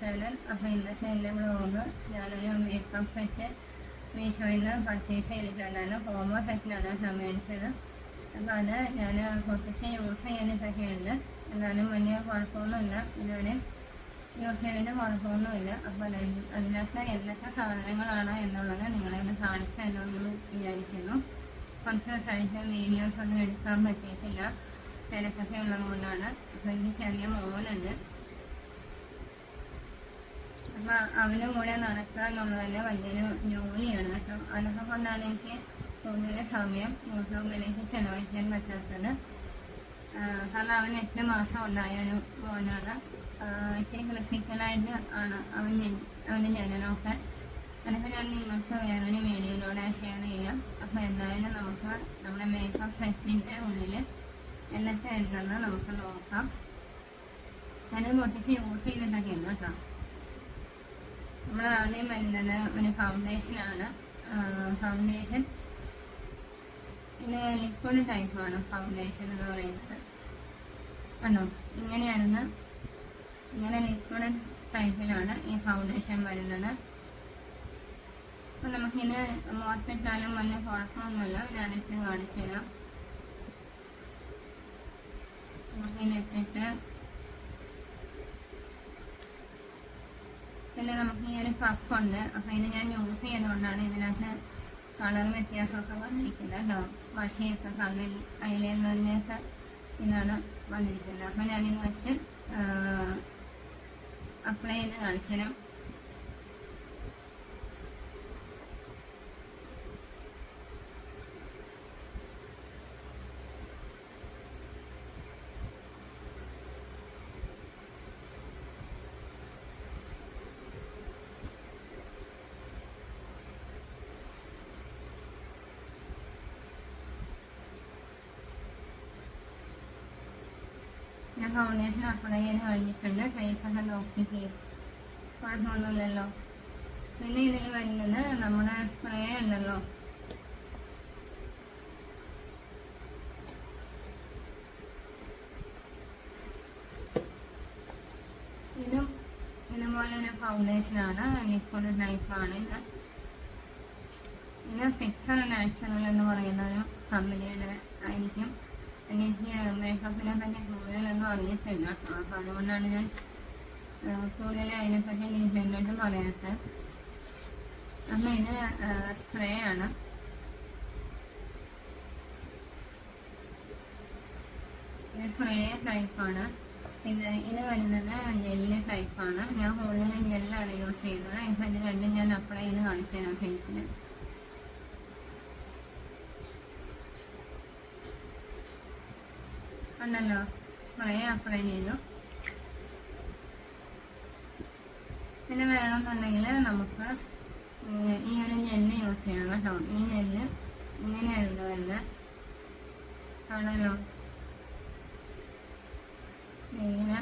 Channel. അപ്പോൾ ഇന്നത്തെ എന്റെ ബ്ലോഗ് ഞാനൊരു മേക്കപ്പ് സെറ്റ് മീഷോയിൽ നിന്ന് പർച്ചേസ് ചെയ്തിട്ടുണ്ടായിരുന്നു ഹോമോ സെറ്റിലാണ് ഞാൻ മേടിച്ചത്. അപ്പോൾ അത് ഞാൻ പൊട്ടിച്ച് യൂസ് ഉണ്ട് എന്നാലും വലിയ കുഴപ്പമൊന്നുമില്ല. ഇതുവരെ യൂസ് ചെയ്തിട്ട് കുഴപ്പമൊന്നുമില്ല. അപ്പോൾ അത് അതിനകത്ത് എന്തൊക്കെ സാധനങ്ങളാണ് എന്നുള്ളത് നിങ്ങളെ ഒന്ന് കാണിച്ചു തരുമെന്ന് വിചാരിക്കുന്നു. കുറച്ച് ദിവസമായിട്ട് വീഡിയോസ് ഒന്നും എടുക്കാൻ പറ്റിയിട്ടില്ല. തിരക്കൊക്കെ ഉള്ളത് കൊണ്ടാണ്. അപ്പോൾ എനിക്ക് ചെറിയ മോനുണ്ട്. അപ്പൊ അവനും കൂടെ നടക്കുക എന്നുള്ളത് തന്നെ വലിയൊരു ജോലിയാണ്. കേട്ടോ അതൊക്കെ കൊണ്ടാണ് എനിക്ക് കൂടുതൽ സമയം യൂട്യൂബിലേക്ക് ചെലവഴിക്കാൻ പറ്റാത്തത്. കാരണം അവൻ എട്ട് മാസം ഉണ്ടായ ഒരു മോനാണ്. ഇച്ചിരി ക്രിട്ടിക്കലായിട്ട് ആണ് അവൻ അവന്റെ ജനനമൊക്കെ. അതൊക്കെ ഞാൻ നിങ്ങൾക്ക് വേറൊരു വീഡിയോയിലൂടെ ഷെയർ ചെയ്യാം. അപ്പോൾ എന്തായാലും നമുക്ക് നമ്മുടെ മേക്കപ്പ് സെറ്റിന്റെ ഉള്ളിൽ എന്തൊക്കെ ഉണ്ടെന്ന് നമുക്ക് നോക്കാം. ഞാനത് പൊട്ടിച്ച് യൂസ് ഉണ്ട് കേട്ടോ. നമ്മൾ ആദ്യം വരുന്നത് ഒരു ഫൗണ്ടേഷൻ ആണ്. ഫൗണ്ടേഷൻ ഇത് ലിക്വിഡ് ടൈപ്പാണ് ഫൗണ്ടേഷൻ എന്ന് പറയുന്നത്. കണ്ടോ? ഇങ്ങനെയായിരുന്നു. ഇങ്ങനെ ലിക്വിഡ് ടൈപ്പിലാണ് ഈ ഫൗണ്ടേഷൻ വരുന്നത്. അപ്പം നമുക്കിത് മോർപ്പിട്ടാലും വലിയ കുഴപ്പമൊന്നുമില്ല. ഡയറക്റ്റ് കാണിച്ചു തരാം നമുക്കിത് പിന്നെ നമുക്ക് ഈ ഒരു ഉണ്ട് അപ്പൊ ഇത് ഞാൻ യൂസ് ചെയ്തുകൊണ്ടാണ് ഇതിനകത്ത് കളർ വ്യത്യാസമൊക്കെ വന്നിരിക്കുന്നത് കേട്ടോ. മഷിയൊക്കെ കണ്ണിൽ ഐലൈനറിനൊക്കെ ഇതാണ് വന്നിരിക്കുന്നത്. അപ്പൊ ഞാനിത് വെച്ച് അപ്ലൈ ചെയ്ത് കാണിച്ചുതരാം. ഞാൻ ഫൗണ്ടേഷൻ അപ്ലൈ ചെയ്ത് കഴിഞ്ഞിട്ടുണ്ട്. ഫേസ് ഒക്കെ നോക്കി കുഴപ്പമൊന്നുമില്ലല്ലോ. പിന്നെ ഇതിൽ വരുന്നത് നമ്മുടെ സ്പ്രേ ഉണ്ടല്ലോ. ഇതും ഇതുപോലെ ഒരു ഫൗണ്ടേഷനാണ് ലിക്വിഡ് ടൈപ്പാണ് ഇത്. ഇത് ഫിക്സർ നാച്ചുറൽ എന്ന് പറയുന്ന ഒരു കമ്പനിയുടെ ആയിരിക്കും. മേക്കപ്പിനെ പറ്റി കൂടുതലൊന്നും അറിയത്തില്ല. അപ്പോൾ അതുകൊണ്ടാണ് ഞാൻ കൂടുതൽ അതിനെപ്പറ്റി ഡീറ്റെയിലായിട്ട് പറയാത്തത്. അപ്പം ഇത് സ്പ്രേ ആണ്. ഇത് സ്പ്രേ ടൈപ്പാണ് പിന്നെ ഇത് വരുന്നത് ജെല്ല് ടൈപ്പാണ് ഞാൻ കൂടുതലും ജെല്ലാണ് യൂസ് ചെയ്യുന്നത്. ഇപ്പം ഇത് രണ്ടും ഞാൻ അപ്ലൈ ചെയ്ത് കാണിച്ചു തരാം ഫേസിൽ ഉണ്ടല്ലോ കുറേ അപ്ലൈ ചെയ്തു പിന്നെ വേണമെന്നുണ്ടെങ്കിൽ നമുക്ക് ഈ ഒരു ഞെല്ല് യൂസ് ചെയ്യണം കേട്ടോ. ഈ ഞെല്ല് ഇങ്ങനെയായിരുന്നു വരുന്നത്. കാണല്ലോ ഇങ്ങനെ.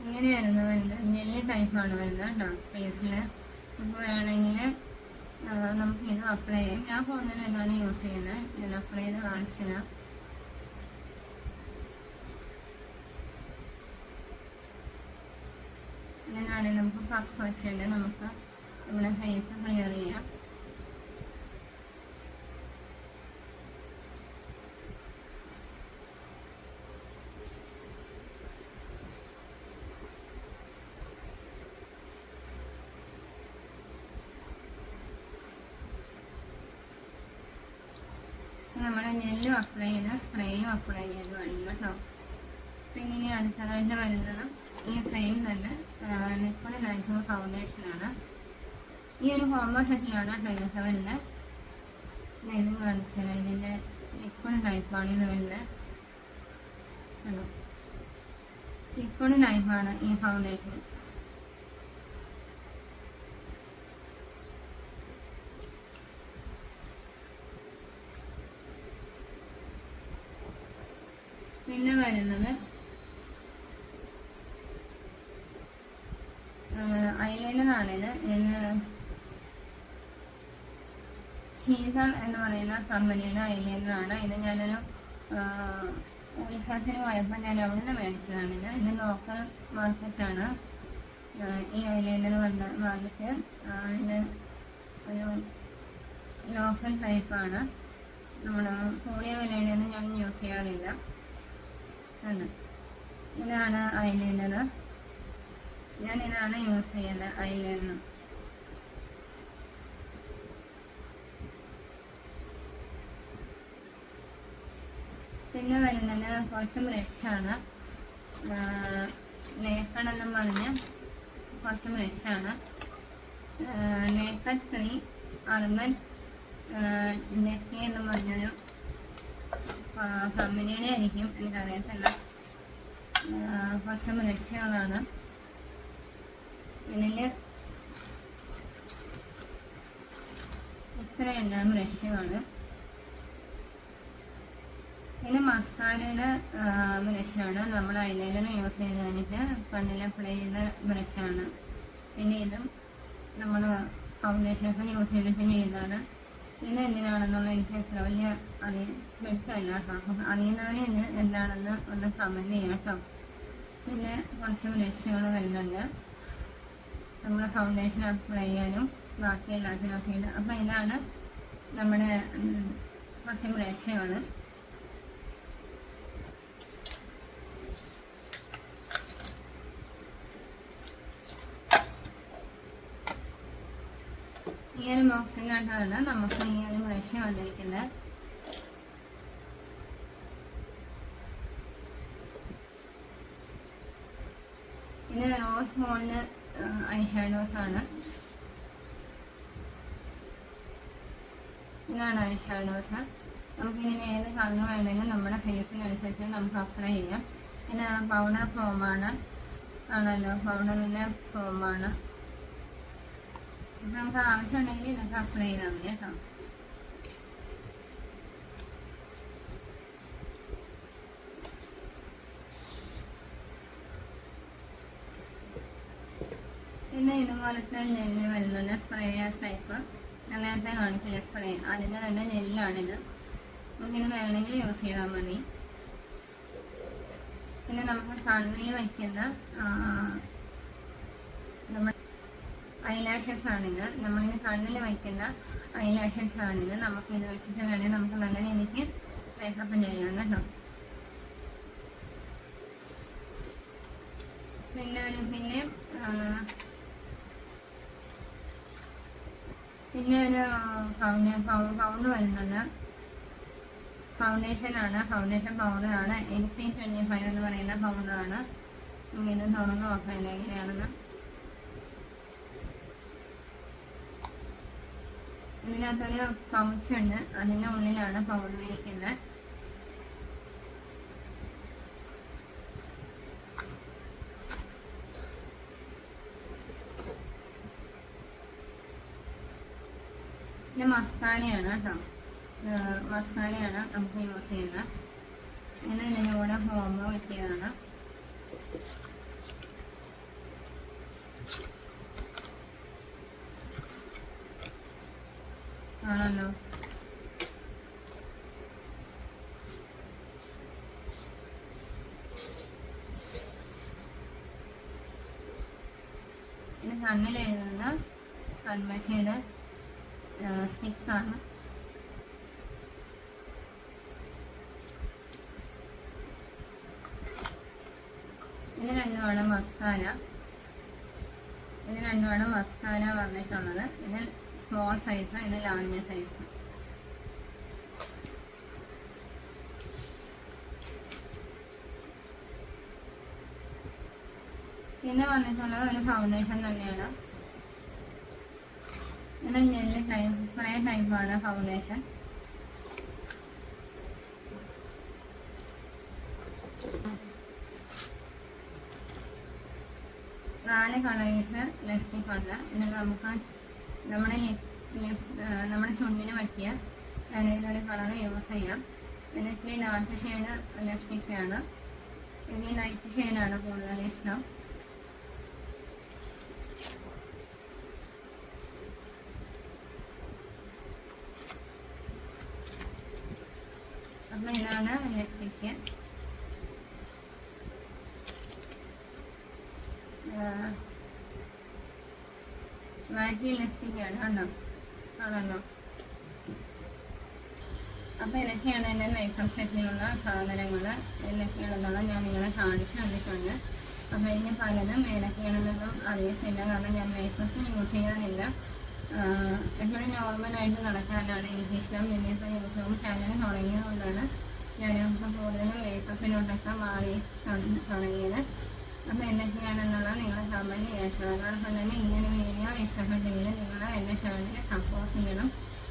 ഇങ്ങനെയായിരുന്നു വരുന്നത്. ഞെല്ല് ടൈപ്പാണ് വരുന്നത് കേട്ടോ. ഫേസിൽ നമുക്ക് വേണമെങ്കിൽ നമുക്ക് ഇത് അപ്ലൈ ചെയ്യാം. ഞാൻ കൂടുതലും ഇതാണ് യൂസ് ചെയ്യുന്നത്. ഞാൻ അപ്ലൈ ചെയ്ത് കാണിച്ചു തരാം അങ്ങനെയാണെങ്കിൽ നമുക്ക് പഫ് വെച്ചിട്ട് നമുക്ക് നമ്മുടെ ഫേസ് ക്ലിയർ ചെയ്യാം. നമ്മുടെ ജെല്ലും അപ്ലൈ ചെയ്ത സ്പ്രേയും അപ്ലൈ ചെയ്ത് കഴിഞ്ഞു കേട്ടോ. പിന്നെ ഇനി അടുത്തതായിട്ട് വരുന്നത്. ഈ സെയിം തന്നെ ലിക്വിഡ് നൈറ്റ് ഫൗണ്ടേഷൻ ആണ്. ഈ ഒരു ഹോമോ സെറ്റിലാണ് കേട്ടോ ഇതൊക്കെ വരുന്നത്. ഇത് കാണിച്ചത് ഇതിന്റെ ലിക്വിഡ് ആണ് ഇത് വരുന്നത്. ലിക്വിഡ് ആണ് ഈ ഫൗണ്ടേഷൻ പിന്നെ വരുന്നത് ഐലൈനർ ആണിത്. ഇത് ശീതൾ എന്ന് പറയുന്ന കമ്പനിയുടെ ഐലൈനർ ആണ്. ഇത് ഞാനൊരു ഉത്സവത്തിന് പോയപ്പോൾ ഞാൻ അവിടെ നിന്ന് മേടിച്ചതാണിത്. ഇത് ലോക്കൽ മാർക്കറ്റാണ് ഈ ഐലൈനർ വന്ന മാർക്കറ്റ് ഇത് ഒരു ലോക്കൽ ടൈപ്പാണ് നമ്മൾ കൂടിയ വിലയുടെയൊന്നും ഞാൻ യൂസ് ചെയ്യാറില്ല. ആണ്. ഇതാണ് ഐലൈനർ ഞാൻ ഇതാണ് യൂസ് ചെയ്യുന്നത് ഐലൈനർ പിന്നെ വരുന്നത് കുറച്ച് ബ്രഷാണ് നേക്കണെന്നും പറഞ്ഞ് കുറച്ച് ബ്രഷാണ് നേക്കഡ് ത്രീ അർമൻ നെക്കി എന്ന് പറഞ്ഞൊരു കമ്പനിയുടെ ആയിരിക്കും എനിക്കറിയത്തില്ല കുറച്ച് ബ്രഷുകളാണ് ഇതിൽ ഇത്രയുണ്ട് ബ്രഷുകൾ പിന്നെ മസ്കാരയുടെ ബ്രഷാണ് നമ്മൾ ഐലൈനർ യൂസ് ചെയ്ത് കഴിഞ്ഞിട്ട് കണ്ണിൽ അപ്ലൈ ചെയ്ത ബ്രഷാണ് പിന്നെ ഇതും നമ്മൾ ഫൗണ്ടേഷനൊക്കെ യൂസ് ചെയ്തിട്ട് ചെയ്തതാണ് ഇത് എന്തിനാണെന്നുള്ള എനിക്ക് അത്ര വലിയ അറിയ മനസ്സിലായില്ല കേട്ടോ. അറിയുന്നവരെ ഇത് എന്താണെന്ന് ഒന്ന് കമന്റ് ചെയ്യാം കേട്ടോ. പിന്നെ കുറച്ച് ബ്രഷുകൾ വരുന്നുണ്ട്. നമ്മൾ ഫൗണ്ടേഷൻ അപ്ലൈ ചെയ്യാനും ബാക്കി എല്ലാത്തിനൊക്കെ ഉണ്ട്. അപ്പോൾ ഇതാണ് നമ്മുടെ കുറച്ച് ബ്രഷുകൾ ഈ ഒരു കണ്ടതാണ് നമുക്ക് ഈ ഒരു ബ്രഷ് വന്നിരിക്കുന്നത് ഇത് റോസ് മോളിന് ഐ ഷാഡോസ് ആണ് ഇതാണ് നമുക്ക് ഇനി ഏത് കളർ വേണമെങ്കിലും നമ്മുടെ ഫേസിനനുസരിച്ച് നമുക്ക് അപ്ലൈ ചെയ്യാം. ഇത് പൗഡർ ഫോമാണ്. ആണല്ലോ പൗഡറിന്റെ ഫോമാണ്. നമുക്ക് ആവശ്യമുണ്ടെങ്കിൽ തന്നെ പിന്നെ നെല്ല് വരുന്നുണ്ട്. Spray type. ഞാൻ നേരത്തെ കാണിച്ചില്ല സ്പ്രേ. അതിന്റെ തന്നെ നെല്ലാണിത്. നമുക്കിത് വേണമെങ്കിൽ യൂസ് ചെയ്താൽ മതി. പിന്നെ നമുക്ക് കണ്ണിൽ വയ്ക്കുന്ന ഐലാഷസ് ആണിത് നമ്മളിങ്ങനെ കണ്ണിൽ വയ്ക്കുന്ന ഐലാഷസ് ആണിത് നമുക്ക് ഇത് വെച്ചിട്ട് വേണമെങ്കിൽ നമുക്ക് നല്ല രീതിക്ക് മേക്കപ്പ് ചെയ്യാം കേട്ടോ. പിന്നെ പിന്നെ പിന്നെ ഒരു ഫൗണ്ട പൗണ്ട് വരുന്നുണ്ട്. ഫൗണ്ടേഷൻ ആണ്. ഫൗണ്ടേഷൻ പൗഡർ ആണ്. എൻ സി ട്വന്റി ഫൈവ് എന്ന് പറയുന്ന പൗഡർ ആണ്. ഇങ്ങനെ തുറന്ന് നോക്കാം എങ്ങനെയാണെന്ന്. ഇതിനകത്തൊരു പൗച്ച് ഉണ്ട്. അതിന്റെ ഉള്ളിലാണ് പൗഡർ പിന്നെ ഇത് മസ്കാരയാണ് കേട്ടോ. മസ്കാരയാണ് നമുക്ക് യൂസ് ചെയ്യുന്നത്. ഇത് ഇതിന്റെ കൂടെ ഹോമോ കിട്ടിയതാണ് ആണല്ലോ. ഇത് കണ്ണിൽ എഴുതുന്ന കൺമഷിയുടെ സ്റ്റിക്കാണ് ഇത് രണ്ടുമാണ് മസ്കാര. ഇത് രണ്ടുമാണ് മസ്കാന വന്നിട്ടുള്ളത്. ഇതിൽ സ്മോൾ സൈസ് ഇത് ലാർജ് സൈസ് പിന്നെ വന്നിട്ടുള്ളത് ഒരു ഫൗണ്ടേഷൻ തന്നെയാണ്. ഇത് ജെല്ലി ടൈപ്പ് സ്പ്രേ ടൈപ്പാണ് ഫൗണ്ടേഷൻ നാല് കളേഴ്സ് ലെഫ്റ്റ് ഉണ്ട് എന്നിട്ട് നമുക്ക് നമ്മുടെ നമ്മുടെ ചുണ്ടിന് പറ്റിയ ഇതൊരു കളർ യൂസ് ചെയ്യാം. പിന്നെ ഇത്തിരി ഡാർക്ക് ഷെയ്ഡ് ലിപ്സ്റ്റിക് ആണ്. എനിക്ക് ലൈറ്റ് ഷെയ്ഡ് ആണ് കൂടുതൽ ഇഷ്ടം. അപ്പം ഇതാണ് ലിപ്സ്റ്റിക്ക് Yeah. മാറ്റി ലിസ്റ്റിക്കാണ് കണ്ടോ? ആണല്ലോ. അപ്പോൾ ഇതൊക്കെയാണ് എന്റെ മേക്കപ്പ് സെറ്റിനുള്ള സാധനങ്ങൾ എന്തൊക്കെയാണെന്നുള്ള ഞാൻ നിങ്ങളെ കാണിച്ചു തന്നിട്ടുണ്ട്. അപ്പോൾ ഇതിന് പലതും ഏതൊക്കെയാണെന്നൊന്നും അറിയത്തില്ല. കാരണം ഞാൻ മേക്കപ്പ് യൂസ് ചെയ്യാനില്ല എപ്പോഴും നോർമലായിട്ട് നടക്കാനാണ് എനിക്കിഷ്ടം പിന്നെ ഇപ്പോൾ യൂട്യൂബ് ചാനൽ തുടങ്ങിയതുകൊണ്ടാണ് ഞാനിപ്പോൾ കൂടുതലും മേക്കപ്പിനോട്ടൊക്കെ മാറി തുട- തുടങ്ങിയത്. അപ്പോൾ എന്തൊക്കെയാണെന്നുള്ളത് നിങ്ങളെ കമന്റ് ചെയ്യണം അതോടൊപ്പം തന്നെ ഇങ്ങനെ വീഡിയോ ഇഷ്ടപ്പെട്ടെങ്കിൽ നിങ്ങൾ എന്റെ ചാനലിനെ സപ്പോർട്ട് ചെയ്യണം.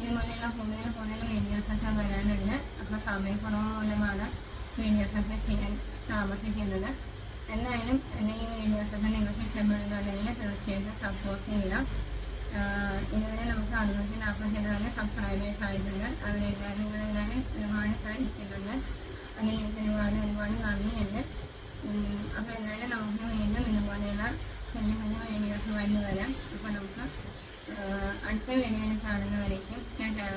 ഇതുപോലെയുള്ള കൂടുതൽ കൂടുതൽ വീഡിയോസൊക്കെ വരാനുണ്ട്. അപ്പോൾ സമയക്കുറവ് മൂലമാണ് വീഡിയോസൊക്കെ ചെയ്യാൻ താമസിക്കുന്നത്. എന്തായാലും എന്റെ ഈ വീഡിയോസൊക്കെ നിങ്ങൾക്ക് ഇഷ്ടപ്പെടുന്നുണ്ടെങ്കിൽ തീർച്ചയായിട്ടും സപ്പോർട്ട് ചെയ്യണം. ഇതുവരെ നമുക്ക് അറുന്നൂറ്റി നാൽപ്പത്തി നാല് സബ്സ്ക്രൈബേഴ്സ് ആയിട്ടുണ്ട്. അവരെല്ലാവരും നിങ്ങളെല്ലാവരും ഒരുപാട് സഹായിക്കുന്നുണ്ട് അങ്ങനെ ഒരുപാട് ഒരുപാട് നന്ദിയുണ്ട്. അപ്പോൾ എന്നാലും നമുക്ക് വീണ്ടും ഇതുപോലെയുള്ള കുഞ്ഞു കുഞ്ഞു വീഡിയോസുമായിട്ട് വരാം. അപ്പോൾ നമുക്ക് അടുത്ത വീഡിയോയിൽ കാണുന്നവരേക്കും കേട്ടോ